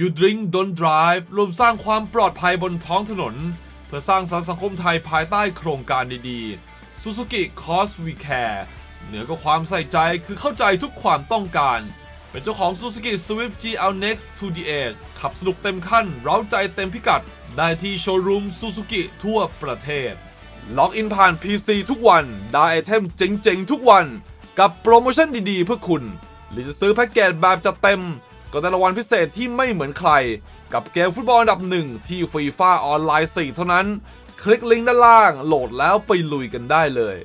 You Drink Don't Drive รวมสร้างความปลอดภัยบนท้องถนน เพื่อสร้างสรรค์สังคมไทยภายใต้โครงการดีๆ Suzuki Cause We Care เหนือกว่าความใส่ใจคือเข้าใจทุกความต้องการ เป็นเจ้าของ Suzuki Swift GL Next 2 the Edge ขับสนุกเต็มขั้น เร้าใจเต็มพิกัด ได้ที่โชว์รูม Suzuki ทั่วประเทศ ล็อกอินผ่าน PC ทุกวัน ได้ไอเทมเจ๋งๆ ทุกวัน กับโปรโมชั่นดีๆ เพื่อคุณ หรือจะซื้อแพ็กเกจแบบจัดเต็ม ก็ได้รางวัลพิเศษที่ไม่เหมือนใคร กับเกมฟุตบอลอันดับหนึ่งที่ฟีฟ่าออนไลน์ 4 เท่านั้น คลิกลิงก์ด้านล่างโหลดแล้วไปลุยกันได้เลย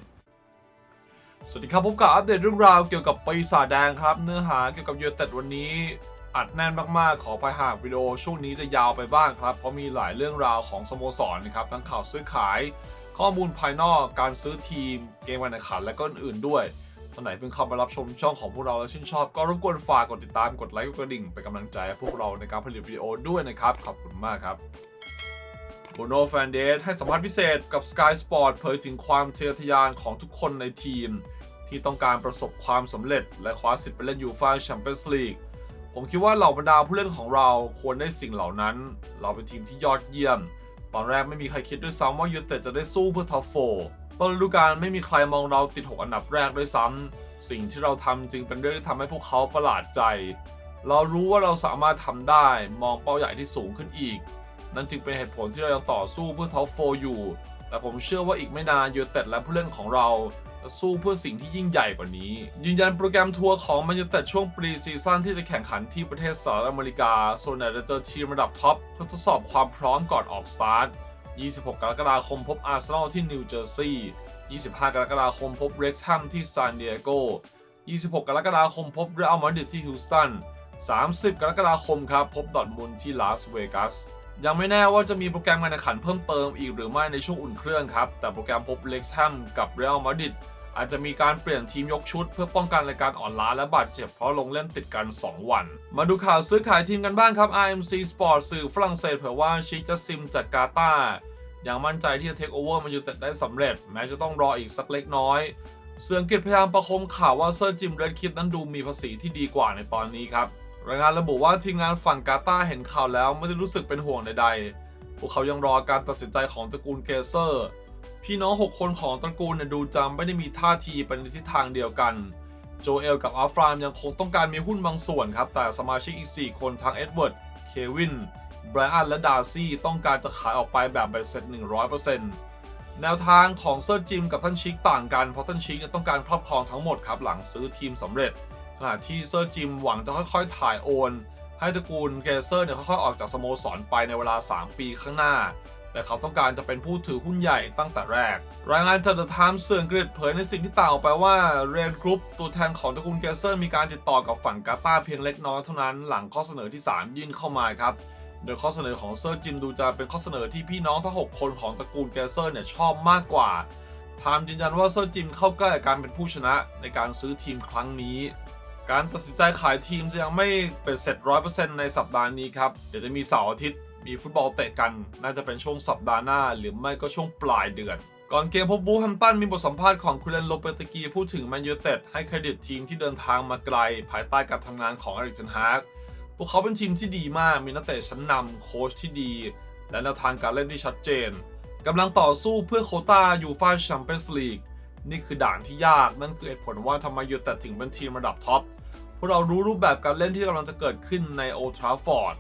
สวัสดีครับพบกับอัปเดตเรื่องราวเกี่ยวกับปีศาจแดงครับ เนื้อหาเกี่ยวกับยูเต็ดวันนี้ อัดแน่นมากๆ ขอไปหากวิดีโอช่วงนี้จะยาวไปบ้างครับ เพราะมีหลายเรื่องราวของสโมสรนะครับ ทั้งข่าวซื้อขาย ข้อมูลภายนอกการซื้อทีม เกมการแข่งขันและก็อื่นๆด้วย ท่านไหนเพิ่งเข้ามารับชมช่องของพวกเราแล้วชื่นชอบ ก็รบกวนฝากกดติดตามกดไลค์กดกระดิ่งเป็นกำลังใจให้พวกเราในการผลิตวิดีโอด้วยนะครับ ขอบคุณมากครับโบโนแฟนเดสให้สัมภาษณ์พิเศษกับ Sky Sport เผยถึงความทะเยทะยานของทุกคนในทีม ที่ต้องการประสบความสำเร็จ และคว้าสิทธิ์ไปเล่นยูฟ่าแชมเปี้ยนส์ลีกผมคิดว่าเหล่าบรรดาผู้เล่นของเราควรได้สิ่งเหล่านั้น เราเป็นทีมที่ยอดเยี่ยม ตอนแรกไม่มีใครคิดด้วยซ้ำว่ายูเต็ดจะได้สู้เพื่อท็อปโฟ ต้นฤดูกาลไม่มีใครมองเราติด 6 อันดับแรกด้วยซ้ำสิ่งที่เราทำจึงเป็นเรื่องที่ทำให้พวกเขาประหลาดใจ เรารู้ว่าเราสามารถทำได้มองเป้าใหญ่ที่สูงขึ้นอีก นั่นจึงเป็นเหตุผลที่เรายังต่อสู้เพื่อท็อปโฟอยู่ แต่ผมเชื่อว่าอีกไม่นานยูเต็ดและผู้เล่นของเราจะสู้เพื่อสิ่งที่ยิ่งใหญ่กว่านี้ ยืนยันโปรแกรมทัวร์ของแมนยูเต็ดช่วงปรีซีซั่นที่จะแข่งขันที่ประเทศสหรัฐอเมริกา ส่วนใหญ่จะเจอทีมระดับท็อปเพื่อทดสอบความพร้อมก่อนออกสตาร์ท 26 กรกฎาคมพบอาร์เซนอลที่นิวเจอร์ซีย์25 กรกฎาคมพบเร็กซ์แฮมที่ซานดิเอโก 26 กรกฎาคมพบเรอัลมาดริดที่ฮิวสตัน 30 กรกฎาคมครับพบดอทมุนที่ลาสเวกัส ยังไม่แน่ว่าจะมีโปรแกรมการแข่งขันเพิ่มเติมอีกหรือไม่ในช่วงอุ่นเครื่องครับ แต่โปรแกรมพบเร็กซ์แฮมกับเรอัลมาดริด อาจจะมีการเปลี่ยนทีมยกชุด เพื่อป้องกันรายการอ่อนล้าและบาดเจ็บเพราะลงเล่นติดกัน 2 วัน มาดูข่าวซื้อขายทีมกันบ้างครับ RMC Sport สื่อฝรั่งเศสเผยว่าชิคจะซิมจากกาตาร์ยังมั่นใจที่จะเทคโอเวอร์มายูเต็ดได้สำเร็จ แม้จะต้องรออีกสักเล็กน้อย เสืองกฤษพยายามประคมข่าวว่าเซอร์จิมเรดคิดนั้นดูมีภาษีที่ดีกว่าในตอนนี้ครับรายงานระบุว่าทีมงานฝั่งกาตาเห็นข่าวแล้วไม่ได้รู้สึกเป็นห่วงใดๆพวกเขายังรอการตัดสินใจของตระกูลเกเซอร์ พี่น้อง 6 คนของตระกูลเนี่ยดูจำไม่ได้มีท่าทีไปในทิศทางเดียวกัน โจเอลกับอัฟรามยังคงต้องการมีหุ้นบางส่วนครับ แต่สมาชิกอีก 4 คนทั้งเอ็ดเวิร์ด เควิน ไบรอัน และดาร์ซี่ต้องการจะขายออกไปแบบใบเสร็จ 100%แนวทางของเซอร์จิมกับท่านชิกต่างกัน เพราะท่านชิกต้องการครอบครองทั้งหมดครับหลังซื้อทีมสำเร็จ ขณะที่เซอร์จิมหวังจะค่อยๆ ถ่ายโอน ให้ตระกูลเกเซอร์เนี่ยค่อยๆออกจากสโมสรไปในเวลา 3 ปีข้างหน้า แต่เขาต้องการจะเป็นผู้ถือหุ้นใหญ่ตั้งแต่แรก รายงานจาก The Times สื่ออังกฤษเผยในสิ่งที่ต่างออกไปว่าเรนกรุ๊ปตัวแทนของตระกูลเกเซอร์มีการติดต่อกับฝั่งกาตาเพียงเล็กน้อยเท่านั้นหลังข้อเสนอที่ 3 ยื่นเข้ามาครับโดยข้อเสนอของเซอร์จิมดูจะเป็นข้อเสนอที่พี่น้องทั้ง 6 คนของตระกูลเกเซอร์เนี่ยชอบมากกว่าไทม์ยืนยันว่าเซอร์จิมเข้าใกล้การเป็นผู้ชนะในการซื้อทีมครั้งนี้ การตัดสินใจขายทีมจะยังไม่เป็นเสร็จ100%ในสัปดาห์นี้ครับ เดี๋ยวจะมีเสาร์อาทิตย์ มีฟุตบอลเตะกัน น่าจะเป็นช่วงสัปดาห์หน้า หรือไม่ก็ช่วงปลายเดือน ก่อนเกมพบวูแฮมป์ตันมีบทสัมภาษณ์ของคุณเลนโลเปตกีพูดถึงแมนยูเต็ดให้เครดิตทีมที่เดินทางมาไกล ภายใต้การทำงานของอริกเจนฮาร์กพวกเขาเป็นทีมที่ดีมากมีนักเตะชั้นนำโค้ชที่ดี และแนวทางการเล่นที่ชัดเจนกำลังต่อสู้เพื่อโคตายูฟ่าแชมเปี้ยนส์ลีกนี่คือด่านที่ยากนั่นคือเหตุผลว่าทำไมยูเต็ดถึงเป็นทีมระดับท็อปพวกเรารู้รูปแบบการเล่นที่กำลังจะเกิดขึ้นในโอทราฟอร์ด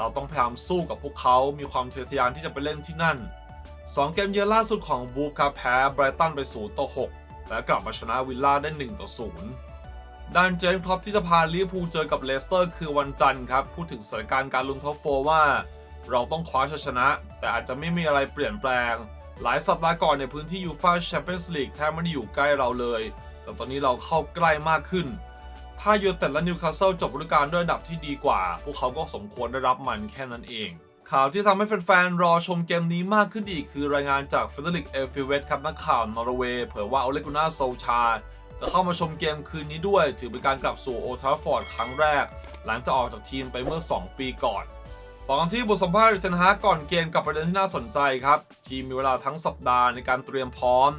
เราต้องพยายามสู้กับพวกเขามีความทะเยอทะยานที่จะไปเล่นที่นั่น 2 เกมเยือนล่าสุดของวูฟครับแพ้ไบรตันไป0ต่อ6และกลับมาชนะวิลล่าได้1ต่อ0ด้านเจมส์ครอปที่จะพาลิเวอร์พูลเจอกับเลสเตอร์คือวันจันทร์ครับ พูดถึงสถานการณ์การลุ้นท็อปโฟร์ว่า เราต้องคว้าชัยชนะ แต่อาจจะไม่มีอะไรเปลี่ยนแปลง หลายสัปดาห์ก่อนในพื้นที่ยูฟ่าแชมเปี้ยนส์ลีกแทบไม่ได้อยู่ใกล้เราเลย แต่ตอนนี้เราเข้าใกล้มากขึ้น ถ้ายูเต็ดและนิวคาสเซิลจบฤดูกาลด้วยอันดับที่ดีกว่า พวกเขาก็สมควรได้รับมันแค่นั้นเอง ข่าวที่ทำให้แฟนๆ รอชมเกมนี้มากขึ้นอีกคือรายงานจากเฟเดริกเอลฟิเวตครับนักข่าวนอร์เวย์เผยว่าโอเลกุน่าโซลชาจะเข้ามาชมเกมคืนนี้ด้วย ถือเป็นการกลับสู่โอทราฟอร์ดครั้งแรก หลังจากออกจากทีมไปเมื่อ 2 ปีก่อนตอนที่บทสัมภาษณ์เทนฮาก่อนเกมกับประเด็นที่น่าสนใจครับ ทีมมีเวลาทั้งสัปดาห์ในการเตรียมพร้อม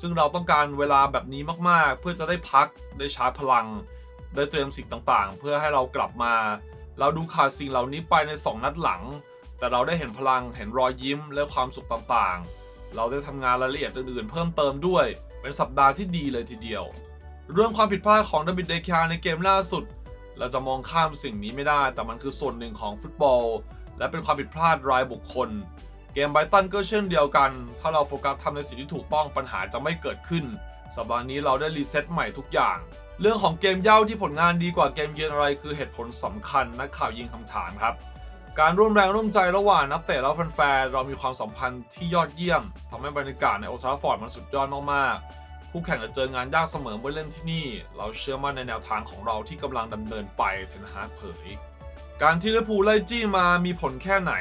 ซึ่งเราต้องการเวลาแบบนี้มากๆ เพื่อจะได้พักได้ชาร์จพลัง ได้เตรียมสิ่งต่างๆ เพื่อให้เรากลับมา เราดูขาดสิ่งเหล่านี้ไปใน 2 นัดหลัง แต่เราได้เห็นพลังเห็นรอยยิ้มและความสุขต่างๆ เราได้ทำงานรายละเอียดอื่นๆ เพิ่มเติมด้วย เป็นสัปดาห์ที่ดีเลยทีเดียว เรื่องความผิดพลาดของดาวิดเดคาในเกมล่าสุด เราจะมองข้ามสิ่งนี้ไม่ได้ แต่มันคือส่วนหนึ่งของฟุตบอล และเป็นความผิดพลาดรายบุคคล เกมไบรตันก็เช่นเดียวกัน ถ้าเราโฟกัสทำในสิ่งที่ถูกต้องปัญหาจะไม่เกิดขึ้น สัปดาห์นี้เราได้รีเซ็ตใหม่ทุกอย่าง เรื่องของเกมเย่าที่ผลงานดีกว่าเกมเยือนอะไรคือเหตุผลสำคัญนักข่าวยิงคำถามครับ การร่วมแรงร่วมใจระหว่างนักเตะและแฟนๆเรามีความสัมพันธ์ที่ยอดเยี่ยมทำให้บรรยากาศในโอทาฟฟอร์ดมันสุดยอดมากๆคู่แข่งจะเจองานยากเสมอเมื่อเล่นที่นี่ เราเชื่อมั่นในแนวทางของเราที่กำลังดำเนินไปเทนฮากเผย การที่ลิเวอร์พูลไล่จี้มามีผลแค่ไหน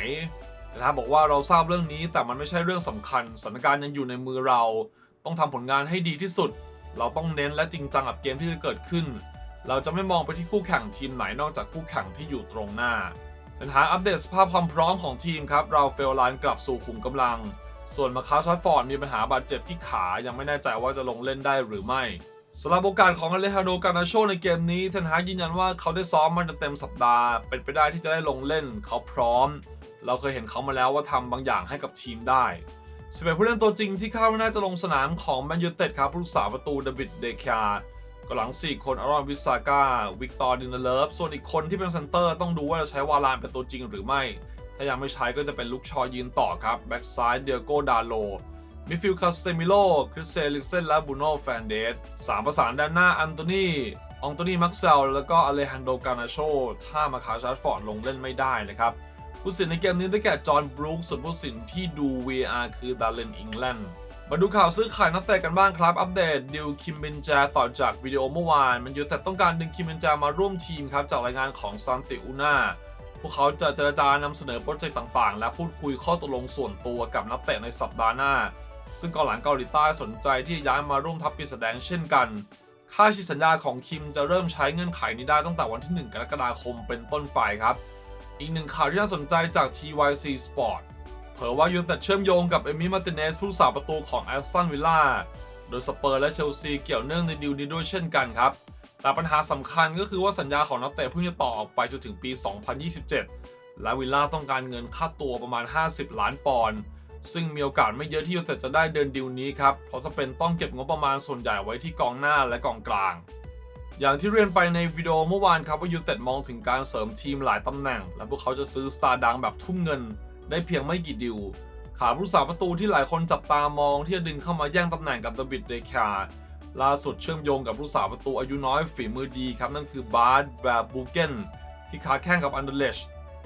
เทนฮากบอกว่าเราทราบเรื่องนี้แต่มันไม่ใช่เรื่องสำคัญสถานการณ์ยังอยู่ในมือเรา ต้องทำผลงานให้ดีที่สุด เราต้องเน้นและจริงจังกับเกมที่จะเกิดขึ้น เราจะไม่มองไปที่คู่แข่งทีมไหนนอกจากคู่แข่งที่อยู่ตรงหน้าปัญหาอัปเดตสภาพความพร้อมของทีมครับเราเฟลลานกลับสู่ขุมกำลัง ส่วนมาคาสฟอร์ดมีปัญหาบาดเจ็บที่ขายังไม่แน่ใจว่าจะลงเล่นได้หรือไม่สำหรับโอกาสของอเลฮาโดกานาโชในเกมนี้เทนฮายืนยันว่าเขาได้ซ้อมมันเต็มสัปดาห์ เป็นไปได้ที่จะได้ลงเล่นเขาพร้อม เราเคยเห็นเขามาแล้วว่าทำบางอย่างให้กับทีมได้ สเปนผู้เล่นตัวจริงที่คาดว่าน่าจะลงสนามของแมนยูเต็ดครับผู้รักษาประตูเดวิดเดคาก็หลัง 4 คนอารอนวิสาก้าวิกตอร์ดินเลิฟส่วนอีกคนที่เป็นเซนเตอร์ต้องดูว่าจะใช้วาลานเป็นตัวจริงหรือไม่ ถ้ายังไม่ใช้ก็จะเป็นลุกชอยืนต่อครับ แบ็กซ้ายเดียโกดาโลมิฟิลคาสเซมิโล คริสเซลิกเซนและบูโนแฟนเดสสามประสานด้านหน้าอันโตนีอองโตนีมักเซลแล้วก็อเลฮันโดกานาโชถ้ามาคาชาร์ฟอร์ดลงเล่นไม่ได้นะครับ ผู้สินในเกมนี้ได้แก่จอห์นบรูคส่วนผู้สินที่ดู VR คือดาร์เลนอิงแลนด์มาดูข่าวซื้อขายนักเตะกันบ้างครับ อัปเดตดิวคิมเบนจาต่อจากวิดีโอเมื่อวาน มันยูแต่ต้องการดึงคิมเบนจามาร่วมทีมครับจากรายงานของซันติอุนาพวกเขาจะเจรจานำเสนอโปรเจกต์ต่างๆ และพูดคุยข้อตกลงส่วนตัวกับนักเตะในสัปดาห์หน้า ซึ่งกองหลังเกาหลีใต้สนใจที่ย้ายมาร่วมทัพปีแสดงเช่นกัน ค่าฉีดสัญญาของคิมจะเริ่มใช้เงื่อนไขนี้ได้ตั้งแต่วันที่ 1 กรกฎาคมเป็นต้นไปครับ อีกหนึ่งข่าวที่น่าสนใจจาก TYC Sport เผยว่ายูนเต็ดเชื่อมโยงกับเอมิมาร์ติเนสผู้รักษาประตูของแอสตันวิลล่าโดยสเปอร์และเชลซีเกี่ยวเนื่องในดีลนี้ด้วยเช่นกันครับ แต่ปัญหาสำคัญก็คือว่าสัญญาของนักเตะเพิ่งจะต่อออกไปจนถึงปี 2027 และวิลล่าต้องการเงินค่าตัวประมาณ 50 ล้านปอนด์ซึ่งมีโอกาสไม่เยอะที่ยูนเต็ดจะได้เดินดีลนี้ครับเพราะจะเป็นต้องเก็บงบประมาณส่วนใหญ่ไว้ที่กองหน้าและกองกลาง อย่างที่เรียนไปในวิดีโอเมื่อวานครับว่ายูเต็ดมองถึงการเสริมทีมหลายตำแหน่ง และพวกเขาจะซื้อสตาร์ดังแบบทุ่มเงิน ได้เพียงไม่กี่ดิว ขาผู้สาประตูที่หลายคนจับตามองที่จะดึงเข้ามาแย่งตำแหน่งกับดวิดเดคาล่าสุดเชื่อมโยงกับผู้สาประตูอายุน้อยฝีมือดีครับ นั่นคือบาร์ดแวร์บูเกนที่ค้าแข่งกับอันเดอร์เลช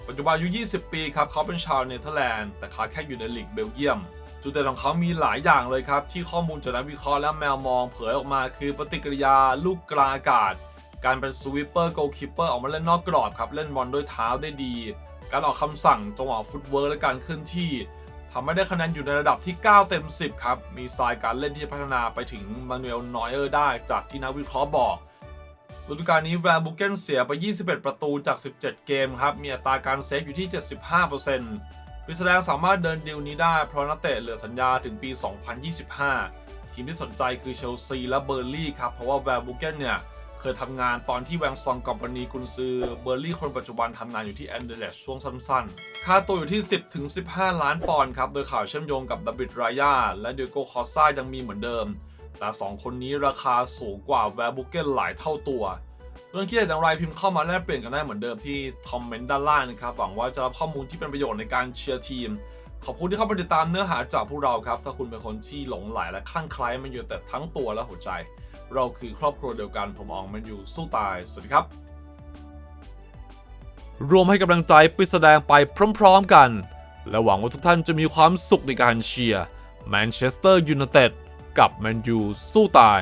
ปัจจุบันอายุ 20 ปีครับเขาเป็นชาวเนเธอร์แลนด์แต่ค้าแข่งอยู่ในลีกเบลเยียม จุดเด่นของเขามีหลายอย่างเลยครับ ที่ข้อมูลจากนักวิเคราะห์และแมวมองเผยออกมาคือปฏิกิริยาลูกกลางอากาศ การเป็นสวิปเปอร์โกลคิปเปอร์ออกมาเล่นนอกกรอบครับ เล่นบอลด้วยเท้าได้ดี การออกคำสั่งจังหวะฟุตเวิร์กและการเคลื่อนที่ทำให้ได้คะแนนอยู่ในระดับที่ 9 เต็ม 10 ครับ มีสไตล์การเล่นที่พัฒนาไปถึงมานูเอลนอยเออร์ได้จากที่นักวิเคราะห์บอกฤดูกาลนี้แวร์บุเกนเสียไป 21 ประตูจาก 17 เกมครับ มีอัตราการเซฟอยู่ที่ 75% วิสแดงสามารถเดินดีลนี้ได้เพราะนักเตะเหลือสัญญาถึงปี 2025 ทีมที่สนใจคือเชลซีและเบอร์ลี่ครับ เพราะว่าแวร์บุเกนเนี่ย เคยทำงานตอนที่แวงซองกอมพานีกุนซือเบอร์ลี่คนปัจจุบันทำงานอยู่ที่แอนเดอร์เลชช่วงสั้นๆ ค่าตัวอยู่ที่ 10ถึง15 ล้านปอนด์ครับ โดยข่าวเชื่อมโยงกับดับบิดรายาและเดียโกคอซ่ายังมีเหมือนเดิม แต่ 2 คนนี้ราคาสูงกว่าแวร์บุเกนหลายเท่าตัว เรื่องคิดเห็นอย่างไรพิมพ์เข้ามาแลกเปลี่ยนกันได้เหมือนเดิมที่คอมเมนต์ด้านล่างนะครับ หวังว่าจะรับข้อมูลที่เป็นประโยชน์ในการเชียร์ทีม ขอบคุณที่เข้ามาติดตามเนื้อหาจากพวกเราครับ ถ้าคุณเป็นคนที่หลงไหลและคลั่งไคล้มันอยู่แต่ทั้งตัวและหัวใจ เราคือครอบครัวเดียวกัน ผมอองมันอยู่สู้ตาย สวัสดีครับ รวมให้กำลังใจไปแสดงไปพร้อมๆกัน และหวังว่าทุกท่านจะมีความสุขในการเชียร์แมนเชสเตอร์ยูไนเต็ดกับแมนยูสู้ตาย